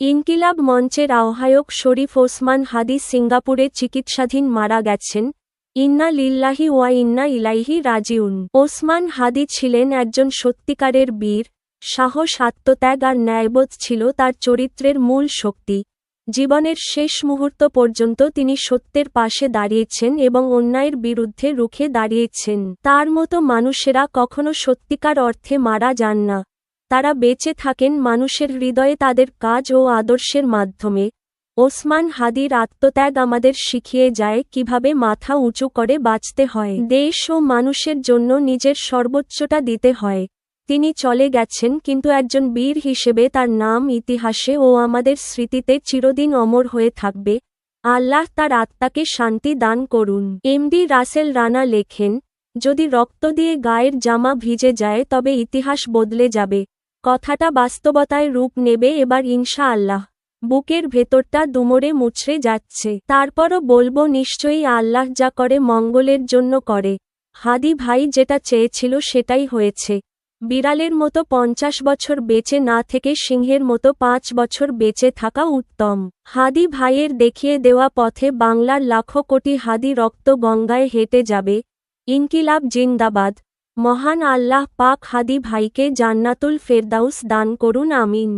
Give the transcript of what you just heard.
ইনকিলাব মঞ্চের আহ্বায়ক শরীফ ওসমান হাদি সিঙ্গাপুরে চিকিৎসাধীন মারা গেছেন। ইন্না লিল্লাহি ওয়া ইন্না ইলাইহি রাজিউন। ওসমান হাদি ছিলেন একজন সত্যিকারের বীর, সাহস, আত্মত্যাগ আর ন্যায়বোধ ছিল তার চরিত্রের মূল শক্তি। জীবনের শেষ মুহূর্ত পর্যন্ত তিনি সত্যের পাশে দাঁড়িয়েছেন এবং অন্যায়ের বিরুদ্ধে রুখে দাঁড়িয়েছেন। তার মতো মানুষেরা কখনো সত্যিকার অর্থে মারা যান না। তারা বেঁচে থাকেন মানুষের হৃদয়ে তাদের কাজ ও আদর্শের মাধ্যমে। ওসমান হাদির আত্মত্যাগ আমাদের শিখিয়ে যায় কীভাবে মাথা উঁচু করে বাঁচতে হয়। দেশ ও মানুষের জন্য নিজের সর্বোচ্চটা দিতে হয়। তিনি চলে গেছেন কিন্তু একজন বীর হিসেবে তার নাম ইতিহাসে ও আমাদের স্মৃতিতে চিরদিন অমর হয়ে থাকবে। আল্লাহ তার আত্মাকে শান্তি দান করুন। এমডি রাসেল রানা লেখেন, যদি রক্ত দিয়ে গায়ের জামা ভিজে যায় তবে ইতিহাস বদলে যাবে। কথাটা বাস্তবতায় রূপ নেবে এবার ইনশা আল্লাহ বুকের ভেতরটা দুমড়ে মুচড়ে যাচ্ছে। তারপরও বলব নিশ্চয়ই আল্লাহ যা করে মঙ্গলের জন্য করে। হাদি ভাই যেটা চেয়েছিল সেটাই হয়েছে। বিড়ালের মতো পঞ্চাশ বছর বেঁচে না থেকে সিংহের মতো পাঁচ বছর বেঁচে থাকা উত্তম। হাদি ভাইয়ের দেখিয়ে দেওয়া পথে বাংলার লাখো কোটি হাদি রক্ত গঙ্গায় হেঁটে যাবে। ইনকিলাব জিন্দাবাদ। মহান আল্লাহ পাক হাদি ভাইকে জান্নাতুল ফেরদাউস দান করুন আমিন।